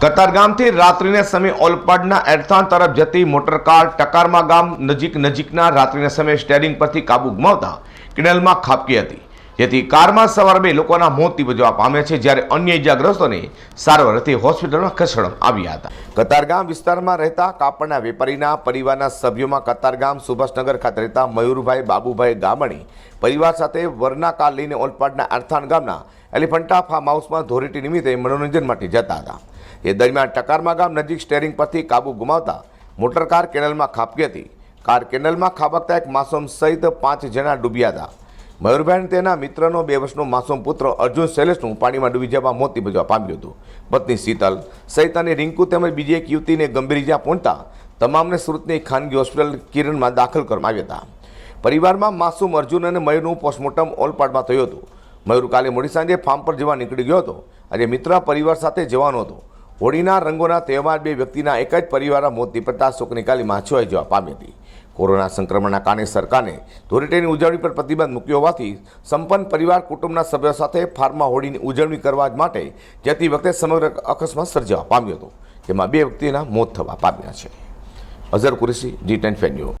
કતારગામથી રાત્રિના સમયે ઓલપાડના એરથાણ તરફ જતી મોટરકાર ટકારમા ગામ નજીક નજીકના રાત્રિના સમયે સ્ટેરિંગ પરથી કાબુ ગુમાવતા કિનલમાં ખાબકી હતી. જેથી કારમાં સવાર બે લોકોના મોત નિપજવા પામ્યા છે, જ્યારે અન્ય ઇજાગ્રસ્તોને સારવાર અર્થે હોસ્પિટલમાં ખસેડવામાં આવ્યા હતા. કતારગામ વિસ્તારમાં રહેતા કાપડના વેપારીના પરિવારના સભ્યોમાં કતારગામ સુભાષનગર ખાતે રહેતા મયુરભાઈ બાબુભાઈ ગામણી પરિવાર સાથે વરના કાર લઈને ઓલપાડના અરથાણ ગામના એલિફન્ટા ફાર્મ હાઉસમાં ધોરીટી નિમિત્તે મનોરંજન માટે જતા હતા. એ દરમિયાન ટકારમા ગામ નજીક સ્ટેરિંગ પરથી કાબુ ગુમાવતા મોટર કાર કેનલમાં ખાબકી હતી. કાર કેનલમાં ખાબકતા એક માસૂમ સહિત પાંચ જણા ડૂબ્યા હતા. મયુરભાઈ તેના મિત્રનો બે વર્ષનો માસૂમ પુત્ર અર્જુન શૈલેષનું પાણીમાં ડૂબી જવા મોત નિપજવા પામ્યું હતું. પત્ની શીતલ સહિત અને રિંકુ તેમજ બીજી એક યુવતીને ગંભીર ઇજા પહોંચતા તમામને સુરતની ખાનગી હોસ્પિટલ કિરણમાં દાખલ કરવામાં આવ્યા હતા. પરિવારમાં માસૂમ અર્જુન અને મયુરનું પોસ્ટમોર્ટમ ઓલપાડમાં થયું હતું. મયુર કાલે મોડી સાંજે ફાર્મ પર જવા નીકળી ગયો હતો. આજે મિત્ર પરિવાર સાથે જવાનો હતો. હોળીના રંગોના તહેવાર બે વ્યક્તિના એક જ પરિવારના મોત નીપજતા શોકની કાલીમાં છવાઈ જવા પામી હતી. કોરોના સંક્રમણના કારણે સરકારે ધોરીટેની ઉજવણી પર પ્રતિબંધ મૂક્યો હોવાથી સંપન્ન પરિવાર કુટુંબના સભ્યો સાથે ફાર્મમાં હોળીની ઉજવણી કરવા માટે જતી વખતે સમગ્ર અકસ્માત સર્જવા પામ્યો હતો, જેમાં બે વ્યક્તિના મોત થવા પામ્યા છે. અઝર કુરેશી, જી ટેન ફેન્યુ